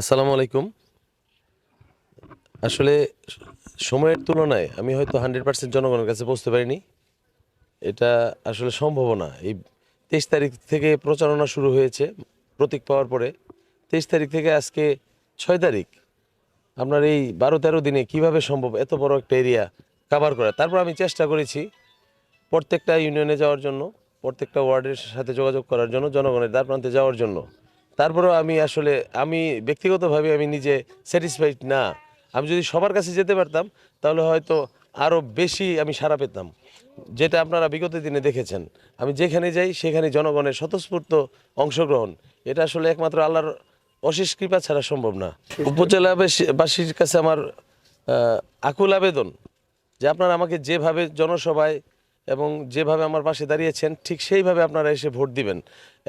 আসসালামু আলাইকুম। আসলে সময়ের তুলনায় আমি হয়তো হান্ড্রেড পার্সেন্ট জনগণের কাছে পৌঁছতে পারিনি। এটা আসলে সম্ভব না। এই তেইশ তারিখ থেকে প্রচারণা শুরু হয়েছে প্রতীক পাওয়ার পরে। তেইশ তারিখ থেকে আজকে ছয় তারিখ। আপনার এই বারো তেরো দিনে কীভাবে সম্ভব? এত বড় একটা এরিয়া কাভার করা। তারপর আমি চেষ্টা করেছি প্রত্যেকটা ইউনিয়নে যাওয়ার জন্য, প্রত্যেকটা ওয়ার্ডের সাথে যোগাযোগ করার জন্য, জনগণের দ্বার প্রান্তে যাওয়ার জন্য। তারপরেও আমি আসলে, আমি ব্যক্তিগতভাবে আমি নিজে স্যাটিসফাইড না। আমি যদি সবার কাছে যেতে পারতাম, তাহলে হয়তো আরও বেশি আমি সাড়া পেতাম। যেটা আপনারা বিগত দিনে দেখেছেন। আমি যেখানে যাই, সেখানে জনগণের স্বতঃস্ফূর্ত অংশগ্রহণ। এটা আসলে একমাত্র আল্লাহর অশেষ কৃপা ছাড়া সম্ভব না। উপজেলাবাসীর কাছে আমার আকুল আবেদন যে আপনারা আমাকে যেভাবে জনসভায় এবং যেভাবে আমার পাশে দাঁড়িয়েছেন, ঠিক সেইভাবে আপনারা এসে ভোট দিবেন।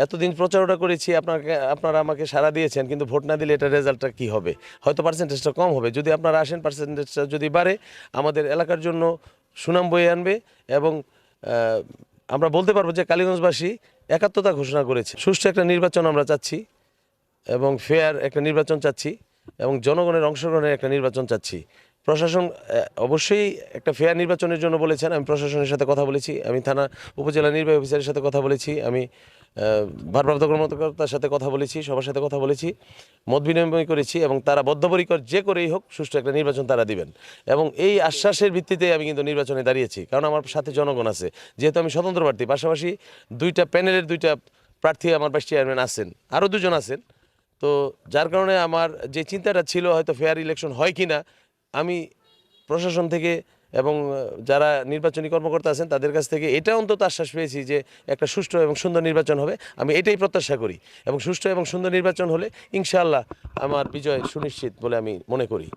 এতদিন প্রচারণা করেছি, আপনাকে, আপনারা আমাকে সাড়া দিয়েছেন, কিন্তু ভোট না দিলে এটা রেজাল্টটা কী হবে? হয়তো পার্সেন্টেজটা কম হবে। যদি আপনারা আসেন পার্সেন্টেজটা যদি বাড়ে, আমাদের এলাকার জন্য সুনাম বয়ে আনবে এবং আমরা বলতে পারব যে কালীগঞ্জবাসী একাত্মতা ঘোষণা করেছে। সুষ্ঠু একটা নির্বাচন আমরা চাচ্ছি এবং ফেয়ার একটা নির্বাচন চাচ্ছি এবং জনগণের অংশগ্রহণের একটা নির্বাচন চাচ্ছি। প্রশাসন অবশ্যই একটা ফেয়ার নির্বাচনের জন্য বলেছেন। আমি প্রশাসনের সাথে কথা বলেছি, আমি থানা উপজেলা নির্বাহী অফিসারের সাথে কথা বলেছি, আমি ভারপ্রাপ্ত কর্মকর্তার সাথে কথা বলেছি, সবার সাথে কথা বলেছি, মত বিনিময় করেছি এবং তারা বদ্ধপরিকর যে করেই হোক সুষ্ঠু একটা নির্বাচন তারা দিবেন। এবং এই আশ্বাসের ভিত্তিতে আমি কিন্তু নির্বাচনে দাঁড়িয়েছি, কারণ আমার সাথে জনগণ আছে। যেহেতু আমি স্বতন্ত্র প্রার্থী, পাশাপাশি দুইটা প্যানেলের দুইটা প্রার্থী আমার ভাইস চেয়ারম্যান আছেন, আরও দুজন আছেন। তো যার কারণে আমার যে চিন্তাটা ছিল হয়তো ফেয়ার ইলেকশন হয় কি না আমি প্রশাসন থেকে এবং যারা নির্বাচনী কর্মকর্তা আছেন তাদের কাছ থেকে এটা অন্তত আশ্বাস পেয়েছি যে একটা সুষ্ঠু এবং সুন্দর নির্বাচন হবে। আমি এটাই প্রত্যাশা করি এবং সুষ্ঠু এবং সুন্দর নির্বাচন হলে ইনশাআল্লাহ আমার বিজয় সুনিশ্চিত বলে আমি মনে করি।